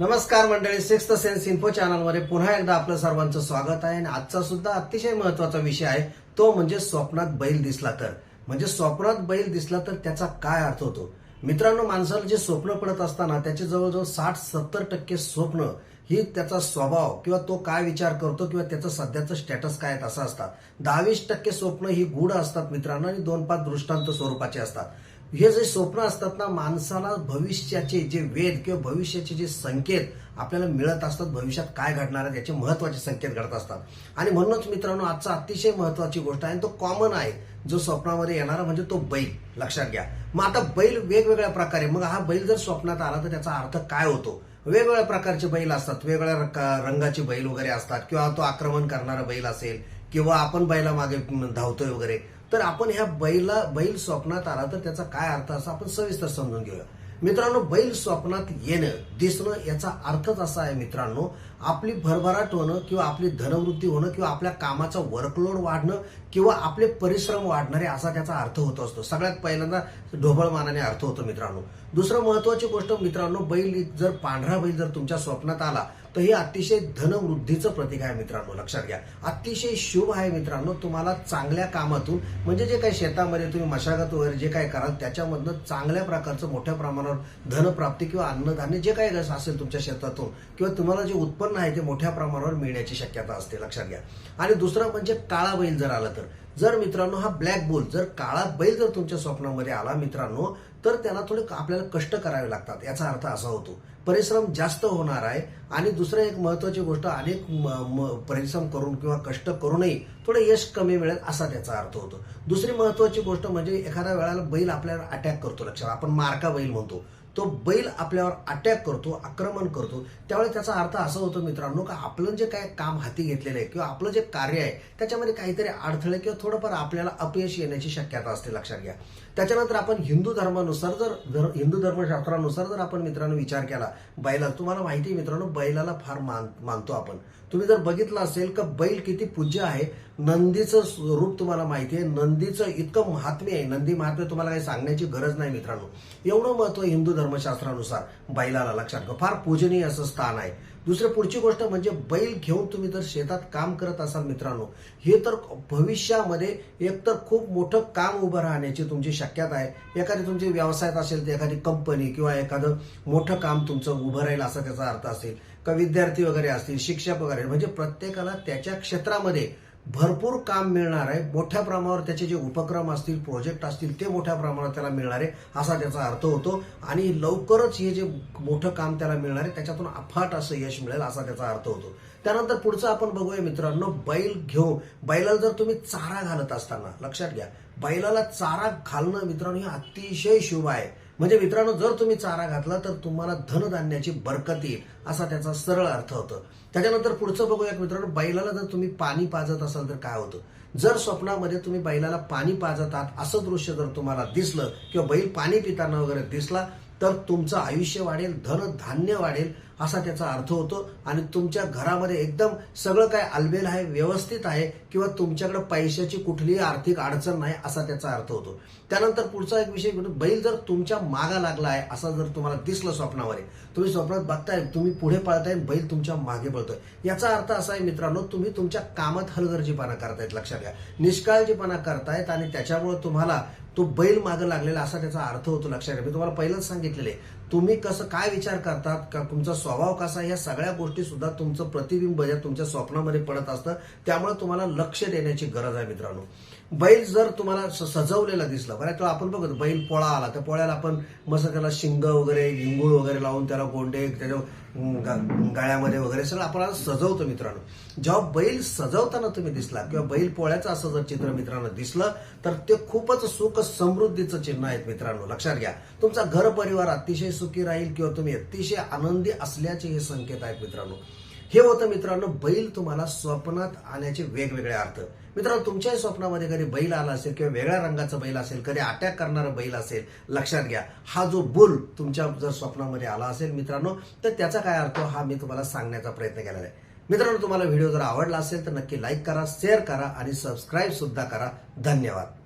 नमस्कार मंडळी sixth sense info चॅनलमध्ये पुन्हा एकदा आपलं सर्वांचं स्वागत आहे. आणि आजचा सुद्धा अतिशय महत्त्वाचा विषय आहे. तो म्हणजे स्वप्नात बैल दिसला तर. म्हणजे स्वप्नात बैल दिसला तर त्याचा काय अर्थ होतो? मित्रांनो माणसाला जे स्वप्न पडत असताना त्याचे जवळजवळ साठ सत्तर टक्के स्वप्न ही त्याचा स्वभाव किंवा तो काय विचार करतो किंवा त्याचं सध्याचं स्टेटस काय असं असतात. दहावीस टक्के स्वप्न ही गूढ असतात मित्रांनो आणि दोन पाच दृष्टांत स्वरूपाचे असतात. हे जे स्वप्न असतात ना माणसाला भविष्याचे जे वेद किंवा भविष्याचे जे संकेत आपल्याला मिळत असतात भविष्यात काय घडणार आहे त्याचे महत्त्वाचे संकेत घडत असतात. आणि म्हणूनच मित्रांनो आजचा अतिशय महत्वाची गोष्ट आहे आणि तो कॉमन आहे जो स्वप्नामध्ये येणारा म्हणजे तो बैल. लक्षात घ्या. मग आता बैल वेगवेगळ्या प्रकारे मग हा बैल जर स्वप्नात आला तर त्याचा अर्थ काय होतो? वेगवेगळ्या प्रकारचे बैल असतात. वेगवेगळ्या रंगाचे बैल वगैरे असतात. किंवा तो आक्रमण करणारा बैल असेल किंवा आपण बैला मागे धावतोय वगैरे. तर आपण ह्या बैला बैल स्वप्नात आला तर त्याचा काय अर्थ असा आपण सविस्तर समजून घेऊया. मित्रांनो बैल स्वप्नात येणं दिसणं याचा अर्थच असा आहे मित्रांनो आपली भरभराट होणं किंवा आपली धनवृद्धी होणं किंवा आपल्या कामाचं वर्कलोड वाढणं किंवा आपले परिश्रम वाढणारे असा त्याचा अर्थ होत असतो. सगळ्यात पहिल्यांदा ढोबळमानाने अर्थ होतो मित्रांनो. दुसरं महत्वाची गोष्ट मित्रांनो बैल जर पांढरा बैल जर तुमच्या स्वप्नात आला तर हे अतिशय धनवृद्धीचं प्रतीक आहे मित्रांनो. लक्षात घ्या. अतिशय शुभ आहे मित्रांनो तुम्हाला चांगल्या कामातून म्हणजे जे काही शेतामध्ये तुम्ही मशागत वगैरे जे काही कराल त्याच्यामधनं चांगल्या प्रकारचं मोठ्या प्रमाणावर धनप्राप्ती किंवा अन्नधान्य जे काही असेल तुमच्या शेतातून किंवा तुम्हाला जे उत्पन्न आहे ते मोठ्या प्रमाणावर मिळण्याची शक्यता असते लक्षात घ्या. आणि दुसरं म्हणजे काळा बैल जर आला तर. जर मित्रांनो हा ब्लॅक बोल जर काळा बैल जर तुमच्या स्वप्नामध्ये आला मित्रांनो तर त्याला थोडे आपल्याला कष्ट करावे लागतात याचा अर्थ असा होतो. परिश्रम जास्त होणार आहे आणि दुसरं एक महत्वाची गोष्ट अनेक परिश्रम करून किंवा कष्ट करूनही थोडं यश कमी मिळेल असा त्याचा अर्थ होतो. दुसरी महत्वाची गोष्ट म्हणजे एखाद्या वेळेला बैल आपल्याला अटॅक करतो लक्षात. आपण मार्का बैल म्हणतो. तो बैल आपल्यावर अटॅक करतो आक्रमण करतो. त्यावेळी त्याचा अर्थ असा होतो मित्रांनो का आपलं जे काय काम हाती घेतलेलं आहे किंवा आपलं जे कार्य आहे त्याच्यामध्ये काहीतरी अडथळे किंवा थोडंफार आपल्याला अपयश येण्याची शक्यता असते लक्षात घ्या. त्याच्यानंतर आपण हिंदू धर्मानुसार जर धर- हिंदू धर्मशास्त्रानुसार जर आपण मित्रांनो विचार केला बैला तुम्हाला माहिती आहे मित्रांनो बैलाला फार मान मानतो आपण. तुम्ही जर बघितलं असेल का बैल किती पूज्य आहे नंदीचं रूप तुम्हाला माहिती आहे नंदीचं इतकं महात्म्य आहे नंदी महात्म्य तुम्हाला काही सांगण्याची गरज नाही मित्रांनो. एवढं महत्त्व हिंदू धर्मशास्त्रानुसार बैलाला लक्षात घ्या फार पूजनीय असं स्थान आहे. दुसरी पुढची गोष्ट म्हणजे बैल घेऊन तुम्ही जर शेतात काम करत असाल मित्रांनो हे तर भविष्यामध्ये एकतर खूप मोठं काम उभं राहण्याची तुमची शक्यता आहे. एखादी तुमची व्यवसायात असेल तर एखादी कंपनी किंवा एखादं मोठं काम तुमचं उभं राहील असा त्याचा अर्थ असेल. का विद्यार्थी वगैरे असतील शिक्षक वगैरे म्हणजे प्रत्येकाला त्याच्या क्षेत्रामध्ये भरपूर काम मिळणार आहे. मोठ्या प्रमाणावर त्याचे जे उपक्रम असतील प्रोजेक्ट असतील ते मोठ्या प्रमाणावर त्याला मिळणार आहे असा त्याचा अर्थ होतो. आणि लवकरच हे जे मोठं काम त्याला मिळणार आहे त्याच्यातून अफाट असं यश मिळेल असा त्याचा अर्थ होतो. त्यानंतर पुढचं आपण बघूया मित्रांनो बैल घेऊन. बैलाला जर तुम्ही चारा घालत असताना लक्षात घ्या बैलाला चारा घालणं मित्रांनो हे अतिशय शुभ आहे. म्हणजे मित्रांनो जर तुम्ही चारा घातला तर तुम्हाला धनधान्याची बरकत येईल असा त्याचा सरळ अर्थ होतो. त्याच्यानंतर पुढचं बघूया मित्रांनो बैलाला जर तुम्ही पाणी पाजत असाल तर काय होतं? जर स्वप्नामध्ये तुम्ही बैलाला पाणी पाजत आहात असं दृश्य जर तुम्हाला दिसलं किंवा बैल पाणी पिताना वगैरे दिसला तर तुमचं आयुष्य वाढेल धन धान्य वाढेल असा त्याचा अर्थ होतो. आणि तुमच्या घरामध्ये एकदम सगळं काय अलबेल आहे व्यवस्थित आहे किंवा तुमच्याकडे पैशाची कुठलीही आर्थिक अडचण नाही असा त्याचा अर्थ होतो. त्यानंतर पुढचा एक विषय म्हणजे बैल जर तुमच्या मागा लागला आहे असा जर तुम्हाला दिसलं स्वप्नावर तुम्ही स्वप्नात बघताय तुम्ही पुढे पळताय बैल तुमच्या मागे पळतोय. याचा अर्थ असा आहे मित्रांनो तुम्ही तुमच्या कामात हलगर्जीपणा करतायत लक्षात घ्या. निष्काळजीपणा करतायत आणि त्याच्यामुळे तुम्हाला तो बैल मागे लागलेला असा त्याचा अर्थ होतो लक्षात घ्या. मी तुम्हाला पहिलंच सांगितलेले तुम्ही कसं काय विचार करतात? का तुमचा स्वभाव कसा या सगळ्या गोष्टी सुद्धा तुमचं प्रतिबिंब या तुमच्या स्वप्नामध्ये पडत असतं. त्यामुळे तुम्हाला लक्ष देण्याची गरज आहे मित्रांनो. बैल जर तुम्हाला स- सजवलेला दिसला बऱ्याच वेळा आपण बघतो बैल पोळा आला त्या पोळ्याला आपण मस्त त्याला शिंग वगैरे हिंगूळ वगैरे लावून त्याला गोंडे त्याच्या गा- गाळ्यामध्ये वगैरे सगळं आपण सजवतो मित्रांनो. जेव्हा बैल सजवताना तुम्ही दिसला किंवा बैल पोळ्याचं असं जर चित्र मित्रांनो दिसलं तर ते खूपच सुख समृद्धीचं चिन्ह आहेत मित्रांनो. लक्षात घ्या. तुमचा घर परिवार अतिशय सुखी राहील किंवा तुम्ही अतिशय आनंदी असल्याचे हे संकेत आहेत मित्रांनो. हे होतं मित्रांनो बैल तुम्हाला स्वप्नात आण्याचे वेगवेगळे अर्थ. मित्रांनो तुमच्याही स्वप्नामध्ये कधी बैल आला असेल किंवा वेगळ्या रंगाचा बैल असेल कधी अटॅक करणारा बैल असेल लक्षात घ्या. हा जो बुल तुमच्या जर स्वप्नामध्ये आला असेल मित्रांनो तर त्याचा काय अर्थ? हा मी तुम्हाला सांगण्याचा प्रयत्न केलेला आहे. मित्रांनो तुम्हाला व्हिडिओ जर आवडला असेल तर नक्की लाईक करा शेअर करा आणि सबस्क्राईब सुद्धा करा. धन्यवाद.